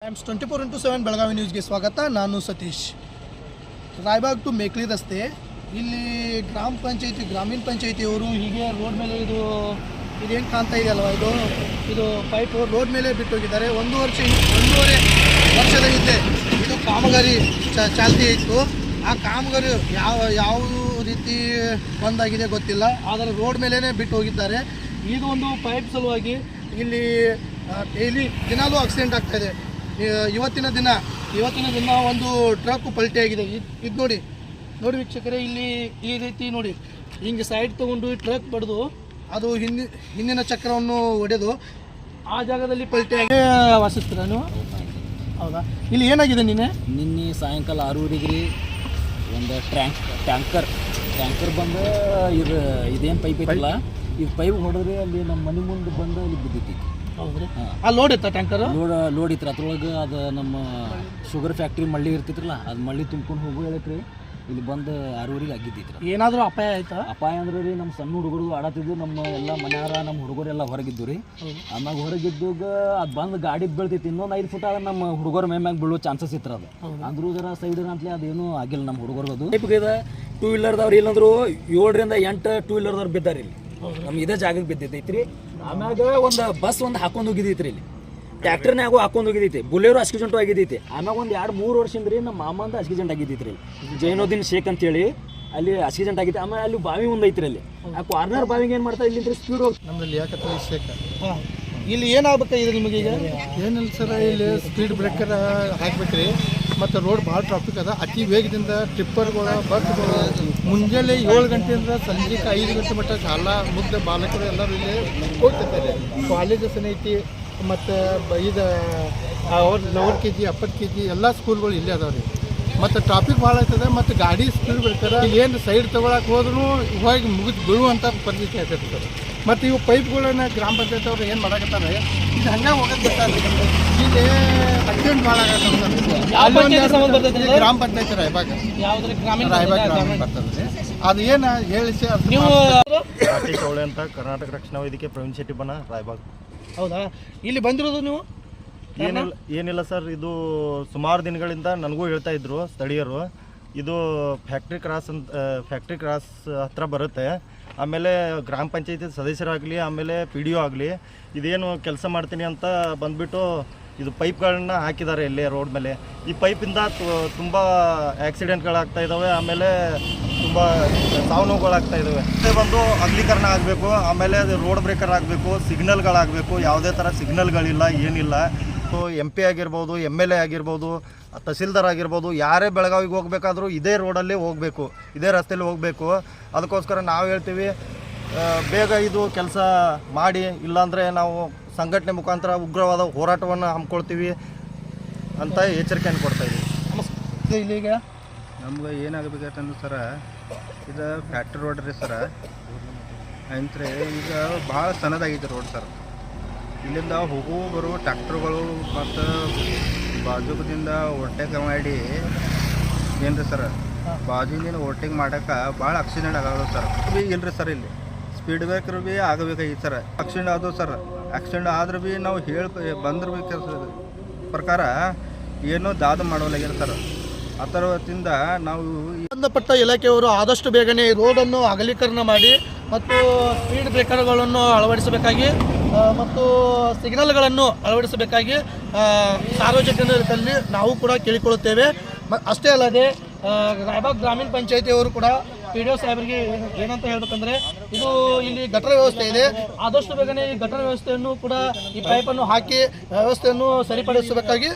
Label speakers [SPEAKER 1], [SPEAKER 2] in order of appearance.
[SPEAKER 1] Times twenty four into seven Belagavi ನ್ಯೂಸ್ಗೆ ಸ್ವಾಗತ. ನಾನು ಸತೀಶ್. ರಾಯಬಾಗ್ ಟು ಮೇಕ್ಲಿ ರಸ್ತೆ. ಇಲ್ಲಿ ಗ್ರಾಮ ಪಂಚಾಯತಿ, ಗ್ರಾಮೀಣ ಪಂಚಾಯತಿಯವರು ಹೀಗೆ ರೋಡ್ ಮೇಲೆ ಇದು ಇದೇನು ಕಾಣ್ತಾ ಇದೆಯಲ್ವ ಇದು? ಇದು ಪೈಪ್ ರೋಡ್ ಮೇಲೆ ಬಿಟ್ಟೋಗಿದ್ದಾರೆ. ಒಂದು ವರ್ಷ ಒಂದೂವರೆ ವರ್ಷದ ಹಿಂದೆ ಇದು ಕಾಮಗಾರಿ ಚಾಲ್ತಿ ಇತ್ತು. ಆ ಕಾಮಗಾರಿ ಯಾವ ಯಾವ ರೀತಿ ಬಂದಾಗಿದೆ ಗೊತ್ತಿಲ್ಲ. ಆದರೆ ರೋಡ್ ಮೇಲೇ ಬಿಟ್ಟು ಹೋಗಿದ್ದಾರೆ ಒಂದು ಪೈಪ್ ಸಲುವಾಗಿ ಇಲ್ಲಿ ಡೈಲಿ ದಿನಾಲೂ ಆಕ್ಸಿಡೆಂಟ್ ಆಗ್ತಾ ಇದೆ. ಇ- ಇವತ್ತಿನ ದಿನ ಇವತ್ತಿನ ದಿನ ಒಂದು ಟ್ರಕ್ ಪಲ್ಟಿ ಆಗಿದೆ. ಇದು ನೋಡಿ. ನೋಡಿ ವೀಕ್ಷಕರೇ ಇಲ್ಲಿ ಈ ರೀತಿ ನೋಡಿ. ಹಿಂಗೆ ಸೈಡ್ ತೊಗೊಂಡು ಟ್ರಕ್ ಬಡಿದು ಅದು ಹಿಂದಿ ಹಿಂದಿನ ಚಕ್ರವನ್ನು ಒಡೆದು ಆ ಜಾಗದಲ್ಲಿ ಪಲ್ಟಿ ಆಗಿ ವಾಸಿಸ್ತೀರ ನೀವು ಹೌದಾ? ಇಲ್ಲಿ ಏನಾಗಿದೆ ನಿನ್ನೆ?
[SPEAKER 2] ನಿನ್ನೆ ಸಾಯಂಕಾಲ ಆರೂವರೆಗೆ ಡಿಗ್ರಿ ಒಂದು ಟ್ಯಾಂಕ್ ಟ್ಯಾಂಕರ್ ಟ್ಯಾಂಕರ್ ಬಂದು ಇದು ಇದೇನು ಪೈಪ್? ಇಲ್ಲ ಈ ಪೈಪ್ ಹೊಡೆದ್ರೆ ಅಲ್ಲಿ ನಮ್ಮ ಮನೆ ಮುಂದೆ ಬಂದು ಅಲ್ಲಿ ಬಿದ್ದೈತಿ
[SPEAKER 1] ಹೌದ್ರಿ? ಲೋಡ್ ಇತ್ತು ಟ್ಯಾಂಕರ್
[SPEAKER 2] ಲೋಡ್ ಲೋಡ್ ಐತ್ರಿ ಅದ್ರೊಳಗೆ ಅದು ನಮ್ಮ ಶುಗರ್ ಫ್ಯಾಕ್ಟ್ರಿ ಮಳ್ಳಿ ಇರ್ತಿತ್ರಲ್ಲ ಅದು ಮಳ್ಳಿ ತುಂಬ್ಕೊಂಡು ಹೋಗು ಹೇಳತ್ರಿ. ಇಲ್ಲಿ ಬಂದು ಆರೂರಿಗೆ ಆಗಿದ್ದಿತ್ತು
[SPEAKER 1] ಏನಾದರೂ ಅಪಾಯ ಆಯ್ತಾ?
[SPEAKER 2] ಅಪಾಯ ಅಂದ್ರೆ ರೀ ನಮ್ಮ ಸಣ್ಣ ಹುಡುಗರು ಆಡತ್ತಿದ್ದು ನಮ್ಮ ಎಲ್ಲ ಮನ್ಯಾರ ನಮ್ಮ ಹುಡುಗರೆಲ್ಲ ಹೊರಗಿದ್ದು ರೀ. ಆಮ್ಯಾಗ ಹೊರಗಿದ್ದಾಗ ಅದು ಬಂದು ಗಾಡಿ ಬೀಳ್ತಿತ್ತು. ಇನ್ನೊಂದು ಐದು ಫುಟ್ ಆದ್ರೆ ನಮ್ಮ ಹುಡುಗರ ಮೈ ಮ್ಯಾಗ ಬೀಳೋ ಚಾನ್ಸಸ್ ಇತ್ತು ಅದು. ಅಂದ್ರೂ ಜರ ಸೈಡ್ ಅಂತಲೇ ಅದೇನು ಆಗಿಲ್ಲ ನಮ್ಮ ಹುಡುಗರು ಅದು. ಟೈಪ್ಗೆ ಟೂ ವೀಲರ್ದವ್ರು ಇಲ್ಲಂದ್ರು ಏಳರಿಂದ ಎಂಟು ಟೂ ವೀಲರ್ದವ್ರು ಬಿದ್ದಾರೆ ಇಲ್ಲಿ. ನಮ್ಗೆ ಇದೇ ಜಾಗಕ್ಕೆ ಬಿದ್ದೈತಿ ಆಮ್ಯಾಗ ಒಂದು ಬಸ್ ಒಂದು ಹಾಕೊಂಡು ಹೋಗಿದೈತ್ರಿ ಇಲ್ಲಿ. ಟ್ಯಾಕ್ಟರ್ನಾಗೂ ಹಾಕೊಂಡು ಹೋಗಿದೈತಿ. ಬುಲೆರೋ ಆಕ್ಸಿಡೆಂಟ್ ಆಗಿದೈತಿ. ಆಮ್ಯಾಗ ಒಂದು ಎರಡು ಮೂರು ವರ್ಷದಿಂದ ರೀ ನಮ್ಮ ಮಾಮಂದ ಅಸ್ಕಿಜೆಂಟ್ ಆಗಿದ್ದೈತ್ರಿ ರೀ ಜೈನುದ್ದೀನ್ ಶೇಖ್ ಅಂತೇಳಿ ಅಲ್ಲಿ ಅಸ್ಕಿಜೆಂಟ್ ಆಗಿದೆ ಆಮೇಲೆ ಅಲ್ಲಿ ಬಾವಿ ಒಂದು ಐತ್ರಿ ಅಲ್ಲಿ. ಆ ಕಾರ್ನರ್ ಬಾವಿಗೆ ಏನು ಮಾಡ್ತಾ ಇಲ್ಲಿ ಸ್ಪೀಡ್ ಹೋಗಿ.
[SPEAKER 3] ನಮ್ಮಲ್ಲಿ ಯಾಕಂದ್ರೆ ಶೇಖ?
[SPEAKER 1] ಇಲ್ಲಿ ಏನಾಗಬೇಕಾಗಿದೆ ನಿಮಗೆ ಈಗ?
[SPEAKER 3] ಏನಿಲ್ಲ ಸರ್ ಇಲ್ಲಿ ಸ್ಪೀಡ್ ಬ್ರೇಕರ್ ಹಾಕ್ಬೇಕ್ರಿ. ಮತ್ತು ರೋಡ್ ಭಾಳ ಟ್ರಾಫಿಕ್ ಅದ. ಅತಿ ವೇಗದಿಂದ ಟಿಪ್ಪರ್ಗಳು, ಬಸ್ಗಳು, ಮುಂಜಾನೆ ಏಳು ಗಂಟೆಯಿಂದ ಸಂಜೆ ಐದು ಗಂಟೆ ಮಟ್ಟ ಶಾಲಾ, ಮುಗ್ಧ ಬಾಲಕರು ಎಲ್ಲರೂ ಇಲ್ಲಿ ಹೋಗ್ತಿರ್ತಾರೆ ಕಾಲೇಜಸ್ ಐತಿ ಮತ್ತು ಇದು ಅವ್ರ lower K G upper K G ಎಲ್ಲ ಸ್ಕೂಲ್ಗಳು ಇಲ್ಲೇ ಅದಾವ್ರಿ ಮತ್ತು ಟ್ರಾಫಿಕ್ ಭಾಳ ಆಗ್ತದೆ ಮತ್ತು ಗಾಡಿ ಸ್ಪೀಡ್ ಬಿಡ್ತಾರೆ ಏನು ಸೈಡ್ ತೊಗೊಳಕ್ಕೆ ಹೋದ್ರೂ ಹೋಗಿ ಮುಗಿದು ಬೀಳುವಂಥ ಪರಿಸ್ಥಿತಿ ಆಗ್ತೈತೆ ಸರ್. ಮತ್ತು ಇವು ಪೈಪ್ಗಳನ್ನ ಗ್ರಾಮ ಪಂಚಾಯತ್ ಅವ್ರು ಏನು ಮಾಡಕತ್ತಾರೆ? ಇದು ಹಂಗೆ ಹೋಗೋದು ಬಿಟ್ಟಾರೆ. ಇಲ್ಲಿ ಅಕ್ಸಿಡೆಂಟ್ ಭಾಳ
[SPEAKER 1] ಯಾವ ಪಂಚಾಯ್ತಿ ಸಂಬಂಧ ಬರ್ತೈತೆ ಇದು?
[SPEAKER 3] ಗ್ರಾಮ ಪಂಚಾಯತ್ ರಾಯಬಾಗ
[SPEAKER 1] ರಾಯಬಾಗ ಗ್ರಾಮೀಣ
[SPEAKER 3] ರಾಯಬಾಗ್
[SPEAKER 1] ಪಂಚಾಯ್ತಿ?
[SPEAKER 3] ಗ್ರಾಮ ಬರ್ತದೆ ಅದು ಏನು ಹೇಳಿ ಅದು
[SPEAKER 1] ನೀವು
[SPEAKER 4] ಅಂತ ಕರ್ನಾಟಕ ರಕ್ಷಣಾ ವೇದಿಕೆ ಪ್ರವೀಣ್ ಶೆಟ್ಟಿ ಬನ ರಾಯಬಾಗ್
[SPEAKER 1] ಹೌದಾ? ಇಲ್ಲಿ ಬಂದಿರೋದು ನೀವು?
[SPEAKER 4] ಏನಿಲ್ಲ ಏನಿಲ್ಲ ಸರ್ ಇದು ಸುಮಾರು ದಿನಗಳಿಂದ ನನಗೂ ಹೇಳ್ತಾ ಇದ್ರು ಸ್ಥಳೀಯರು. ಇದು ಫ್ಯಾಕ್ಟ್ರಿ ಕ್ರಾಸ್ ಅಂತ ಫ್ಯಾಕ್ಟ್ರಿ ಕ್ರಾಸ್ ಹತ್ರ ಬರುತ್ತೆ. ಆಮೇಲೆ ಗ್ರಾಮ ಪಂಚಾಯತಿ ಸದಸ್ಯರಾಗಲಿ ಆಮೇಲೆ ಪಿ ಡಿ ಒ ಆಗಲಿ ಇದೇನು ಕೆಲಸ ಮಾಡ್ತೀನಿ ಅಂತ ಬಂದ್ಬಿಟ್ಟು ಇದು ಪೈಪ್ಗಳನ್ನ ಹಾಕಿದ್ದಾರೆ ಇಲ್ಲಿ ರೋಡ್ ಮೇಲೆ. ಈ ಪೈಪಿಂದ ತುಂಬ ಆಕ್ಸಿಡೆಂಟ್ಗಳಾಗ್ತಾ ಇದ್ದಾವೆ ಆಮೇಲೆ ತುಂಬ ಸಾವು ನೋವುಗಳಾಗ್ತಾ ಇದ್ದಾವೆ ಮತ್ತೆ ಬಂದು ಅಗಲೀಕರಣ ಆಗಬೇಕು, ಆಮೇಲೆ ಅದು ರೋಡ್ ಬ್ರೇಕರ್ ಆಗಬೇಕು, ಸಿಗ್ನಲ್ಗಳಾಗಬೇಕು, ಯಾವುದೇ ಥರ ಸಿಗ್ನಲ್ಗಳಿಲ್ಲ, ಏನಿಲ್ಲ. ಸೊ ಎಂ ಪಿ ಆಗಿರ್ಬೋದು ಎಂ ಎಲ್ ಎ ಆಗಿರ್ಬೋದು, ತಹಸೀಲ್ದಾರ್ ಆಗಿರ್ಬೋದು, ಯಾರೇ ಬೆಳಗಾವಿಗೆ ಹೋಗ್ಬೇಕಾದ್ರೂ ಇದೇ ರೋಡಲ್ಲಿ ಹೋಗಬೇಕು, ಇದೇ ರಸ್ತೆಯಲ್ಲಿ ಹೋಗಬೇಕು. ಅದಕ್ಕೋಸ್ಕರ ನಾವು ಹೇಳ್ತೀವಿ ಬೇಗ ಇದು ಕೆಲಸ ಮಾಡಿ ಇಲ್ಲಾಂದರೆ ನಾವು ಸಂಘಟನೆ ಮುಖಾಂತರ ಉಗ್ರವಾದ ಹೋರಾಟವನ್ನು ಹಮ್ಮಿಕೊಳ್ತೀವಿ ಅಂತ ಎಚ್ಚರಿಕೆಯನ್ನು ಕೊಡ್ತಾ ಇದ್ದೀವಿ.
[SPEAKER 1] ಇಲ್ಲಿಗೆ?
[SPEAKER 3] ನಮ್ಗೆ ಏನಾಗಬೇಕಂತಂದ್ರೆ ಸರ ಇದು ಫ್ಯಾಕ್ಟ್ರಿ ರೋಡ್ ರೀ ಸರ. ಅಂತರೆ ಈಗ ಭಾಳ ಸಣ್ಣದಾಗೈತೆ ರೋಡ್ ಸರ್. ಇಲ್ಲಿಂದ ಹೋಗೋ ಬರೋ ಟ್ಯಾಕ್ಟ್ರುಗಳು ಮತ್ತು ಬಾಜುಕದಿಂದ ಓವರ್ಟೇಕ್ ಮಾಡಿ ಏನು ರೀ ಸರ್ ಬಾಜುದಿಂದ ಓವರ್ಟೇಕ್ ಮಾಡೋಕೆ ಭಾಳ ಆಕ್ಸಿಡೆಂಟ್ ಆಗೋದು ಸರ್. ಇಲ್ಲ ರೀ ಸರ್ ಇಲ್ಲಿ. ಸ್ಪೀಡ್ ಬ್ರೇಕರ್ ಭೀ ಆಗಬೇಕಾಗಿತ್ತು ಸರ್. ಆಕ್ಸಿಡೆಂಟ್ ಆದವು ಸರ್. ಆಕ್ಸಿಡೆಂಟ್ ಆದರೂ ಭೀ ನಾವು ಹೇಳಿ, ಬಂದ್ರೆ ಭೀ ಪ್ರಕಾರ ಏನೋ ದಾದ ಮಾಡೋಲಾಗ್ಯಾರ ಸರ್. ಆ ಥರದಿಂದ ನಾವು
[SPEAKER 1] ಸಂಬಂಧಪಟ್ಟ ಇಲಾಖೆಯವರು ಆದಷ್ಟು ಬೇಗನೆ ರೋಡನ್ನು ಅಗಲೀಕರಣ ಮಾಡಿ ಮತ್ತು ಸ್ಪೀಡ್ ಬ್ರೇಕರ್ಗಳನ್ನು ಅಳವಡಿಸಬೇಕಾಗಿ ಮತ್ತು ಸಿಗ್ನಲ್ಗಳನ್ನು ಅಳವಡಿಸಬೇಕಾಗಿ ಸಾರ್ವಜನಿಕರಲ್ಲಿ ನಾವು ಕೂಡ ಕೇಳಿಕೊಳ್ಳುತ್ತೇವೆ. ಅಷ್ಟೇ ಅಲ್ಲದೆ ರಾಯಬಾಗ್ ಗ್ರಾಮೀಣ ಪಂಚಾಯಿತಿಯವರು ಕೂಡ ಪಿ ಡಿ ಸಾಹೇಬರಿಗೆ ಏನು- ಏನಂತ ಹೇಳ್ಬೇಕಂದ್ರೆ, ಇದು ಇಲ್ಲಿ ಗಟರ ವ್ಯವಸ್ಥೆ ಇದೆ. ಆದಷ್ಟು ಬೇಗನೆ ಈ ಗಟರ ವ್ಯವಸ್ಥೆಯನ್ನು ಕೂಡ ಈ ಪೈಪನ್ನು ಹಾಕಿ, ವ್ಯವಸ್ಥೆಯನ್ನು ಸರಿಪಡಿಸಬೇಕಾಗಿ